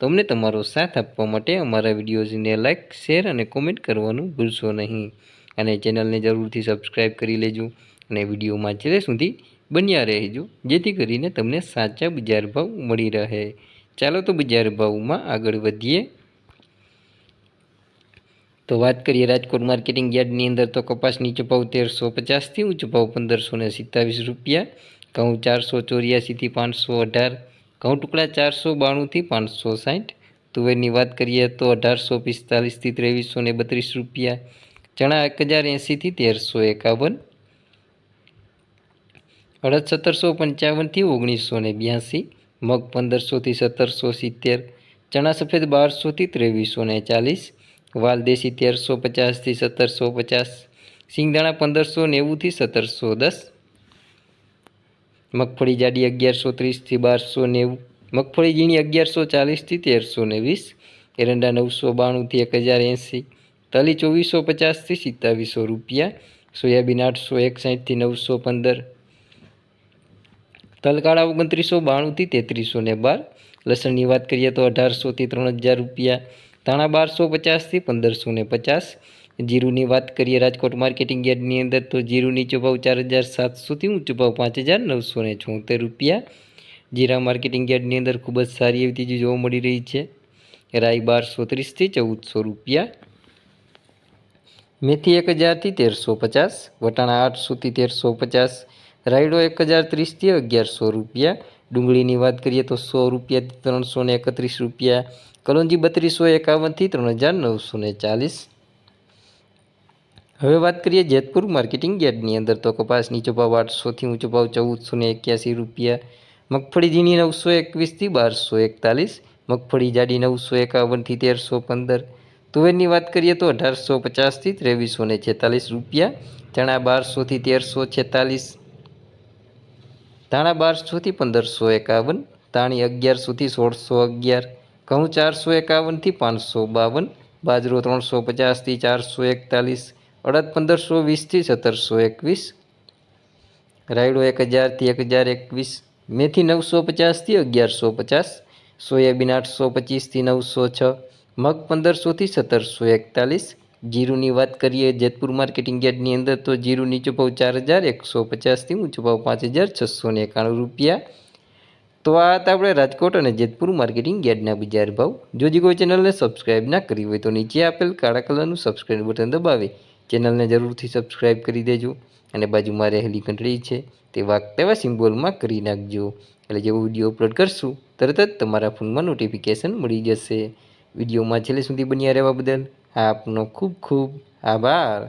તો અમને તમારો સાથ આપવા માટે અમારા વિડીયોઝને લાઇક શેર અને કોમેન્ટ કરવાનું ભૂલશો નહીં. અને ચેનલને જરૂરથી સબસ્ક્રાઈબ કરી લેજો અને વિડીયોમાં છેલ્લે સુધી બન્યા રહેજો, જેથી કરીને તમને સાચા બજાર ભાવ મળી રહે. ચાલો તો બજાર ભાવમાં આગળ વધીએ. તો વાત કરીએ રાજકોટ માર્કેટિંગ યાર્ડની અંદર તો કપાસ નીચો ભાવ તેરસો પચાસથી ઊંચો ભાવ પંદરસો ને સિત્તાવીસ રૂપિયા, ઘઉં ચારસો ચોર્યાસીથી પાંચસો અઢાર ઘઉં ટુકડા ચારસો બાણુંથી પાંચસો સાઠ. તુવેરની વાત કરીએ તો અઢારસો પિસ્તાલીસથી ત્રેવીસો ને બત્રીસ રૂપિયા. ચણા એક હજાર એંસીથી તેરસો એકાવન. અડદ સત્તરસો પંચાવનથી ઓગણીસો ને બ્યાસી. મગ પંદરસોથી સત્તરસો સિત્તેર. ચણા સફેદ બારસોથી ત્રેવીસો ને ચાલીસ. વાલદેશી તેરસો પચાસથી સત્તરસો પચાસ. સિંગદાણા પંદરસો નેવુંથી સત્તરસો દસ. મગફળી જાડી અગિયારસો ત્રીસથી બારસો નેવું. મગફળી ઝીણી અગિયારસો ચાલીસથી તેરસો ને વીસ. એરંડા નવસો બાણુંથી એક હજાર એંસી. તલી ચોવીસો પચાસથી સિત્તાવીસો રૂપિયા. સોયાબીન આઠસો એકસાઠથી નવસો પંદર. તલકાળા ઓગણત્રીસો બાણુંથી તેત્રીસો ને બાર. લસણની વાત કરીએ તો અઢારસોથી ત્રણ હજાર રૂપિયા. ધાણા બારસો પચાસથી પંદરસો ને પચાસ. જીરુની વાત કરીએ રાજકોટ માર્કેટિંગ યાર્ડની અંદર, તો જીરું નીચો ભાવ ચાર હજાર સાતસોથી ઊંચો ભાવ પાંચ હજાર નવસો ને છોતેર રૂપિયા. જીરા માર્કેટિંગ યાર્ડની અંદર ખૂબ જ સારી એવી તેજી જોવા મળી રહી છે. રાઈ બારસો ત્રીસથી ચૌદસો રૂપિયા. મેથી એક હજારથી તેરસો પચાસ, વટાણા આઠસોથી તેરસો પચાસ રાયડો એક હજાર ત્રીસથી અગિયારસો રૂપિયા. ડુંગળીની વાત કરીએ તો સો રૂપિયાથી ત્રણસો ને એકત્રીસ રૂપિયા. કલોંજી બત્રીસો એકાવનથી ત્રણ હજાર નવસો ને ચાલીસ. હવે વાત કરીએ જેતપુર માર્કેટિંગ યાર્ડની અંદર તો કપાસ નીચો ભાવ આઠસોથી ઊંચો ભાવ ચૌદસો ને એક્યાસી રૂપિયા. મગફળી ઝીણી નવસો એકવીસથી બારસો એકતાલીસ. મગફળી જાડી નવસો એકાવનથી તેરસો પંદર. તુવેરની વાત કરીએ તો અઢારસો પચાસથી ત્રેવીસો ને છેતાલીસ રૂપિયા. ચણા બારસોથી તેરસો છેતાલીસ. ધાણા બારસોથી પંદરસો એકાવન, તાણી અગિયારસોથી સોળસો અગિયાર, ઘઉં ચારસો એકાવનથી પાંચસો બાવન, બાજરો ત્રણસો પચાસથી ચારસો એકતાલીસ, અડદ પંદરસો વીસથી સત્તરસો એકવીસ, રાયડો એક હજારથી એક હજાર એકવીસ, મેથી નવસો પચાસથી અગિયારસો પચાસ, સોયાબીન આઠસો પચીસથી નવસો છ, મગ પંદરસોથી સત્તરસો એકતાલીસ જીરુની વાત કરીએ, જેતપુર માર્કેટિંગ યાર્ડની અંદર તો જીરું નીચો ભાવ ચાર હજાર, એકસો પચાસથી ઊંચો ભાવ પાંચ હજાર, છસો ને એકાણું રૂપિયા. તો આ હતા આપણે રાજકોટ અને જેતપુર માર્કેટિંગ યાર્ડના બજાર ભાવ. જો જે કોઈ ચેનલને સબસ્ક્રાઇબ ના કરી હોય તો નીચે આપેલ કાળા કલરનું સબસ્ક્રાઇબ બટન દબાવી ચેનલને જરૂરથી સબસ્ક્રાઇબ કરી દેજો અને બાજુમાં રહેલી ઘંટડી છે તે વાગ તેવા સિમ્બોલમાં કરી નાખજો. એટલે જેવો વીડિયો અપલોડ કરશું, તરત જ તમારા ફોનમાં નોટિફિકેશન મળી જશે. વિડીયોમાં છેલ્લે સુધી બન્યા રહેવા બદલ આપનો ખૂબ ખૂબ આભાર.